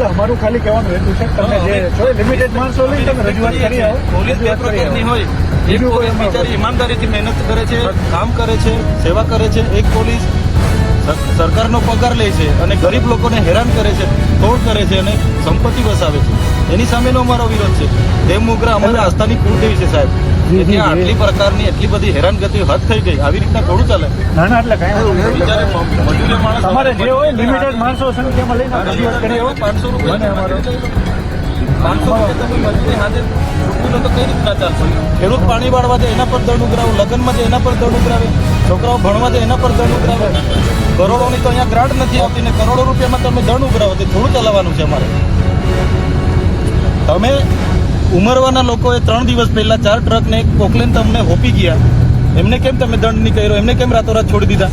એટલે અમારું ખાલી કહેવાનું હેતુ છે તમે જે લિમિટેડ માણસો લઈ તમે રજૂઆત કરી આવો. પોલીસ બે પ્રકારની હોય એક પોલીસ બિચારી ઈમાનદારીથી મહેનત કરે છે કામ કરે છે સેવા કરે છે એક પોલીસ સરકારનો પગાર લે છે અને ગરીબ લોકોને હેરાન કરે છે તોડ કરે છે અને સંપત્તિ વસાવે છે. એની સામેનો અમારો વિરોધ છે. દેવ મુગરા અમારા આસ્થાની કુળદેવી છે સાહેબ. આટલી પ્રકારની એટલી બધી હેરાનગતિ હદ થઈ ગઈ. આવી રીતના થોડું ચાલે? ના ના એટલે કઈ બિચારે મજૂરી માણસ તમારે જે હોય લિમિટેડ માણસો સંખ્યામાં લઈને પાંચસો રૂપિયા પાંચસો ખેડૂત પાણી વાળવા જાય એના પર દંડ ઉઘરાવે લગ્નમાં જાય એના પર દંડ ઉઘરાવે છોકરાઓ ભણવા જાય એના પર દંડ ઉઘરાવે કરોડોની તો અહીંયા ગ્રાન્ટ નથી આવતી ને કરોડો રૂપિયામાં તમે દંડ ઉઘરાવો તે થોડું ચલાવવાનું છે અમારે. તમે ઉમરવાના લોકોએ ત્રણ દિવસ પહેલા ચાર ટ્રકને એક પોકલેન તમને હોપી ગયા. એમને કેમ તમે દંડ નહીં કર્યો? એમને કેમ રાતોરાત છોડી દીધા?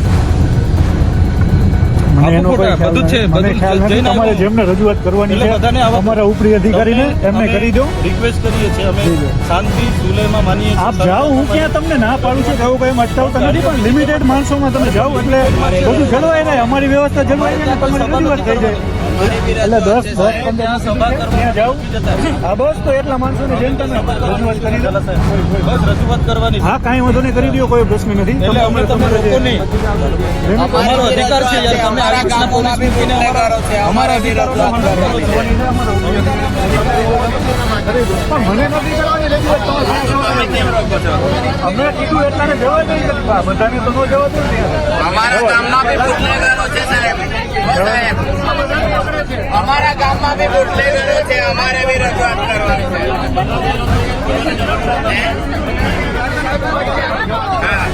મને એનો આપો કોઈ ફોટા, ખ્યાલ બધું છે, બધું ખ્યાલ નથી. જઈને તમારે આવો. જેમને રજૂઆત કરવાની છે બધાને અમારા ઉપરી અધિકારીને એમને કરી દો. રિક્વેસ્ટ કરીએ છીએ અમે. શાંતિ સુલેમાં માનીએ આપ જાઓ હું ક્યાં તમને ના પાડું છું આવું કઈ અટકાવતા નથી પણ લિમિટેડ માણસોમાં તમે જાઓ એટલે બધું જળવાય ને અમારી વ્યવસ્થા જળવાય ને તમારી રજૂઆત થઈ જાય. એટલે દસ દસ પંદર હા બસ તો એટલા માણસોને જેમ તમે રજૂઆત કરી દો. બસ રજૂઆત કરવાની. હા કાંઈ વાંધો નહીં કરી દો કોઈ પ્રશ્ન નથી. એટલે અમે તમે રોકો નહીં. અમારો અધિકાર છે યાર તમે આવી રીતના પોલીસ મૂકીને અમારા અમારા અધિકાર. પણ મને નથી કરવાની રજૂઆત તમારે અમે કીધું એટલાને જવા દઈએ બધાને તો ન જવા દે ને અમારા ગામમાં બી બુટલેગરો છે સાહેબ. અમારા ગામમાં બી બુટલેગરો છે અમારે બી રજૂઆત કરવાની છે. હા.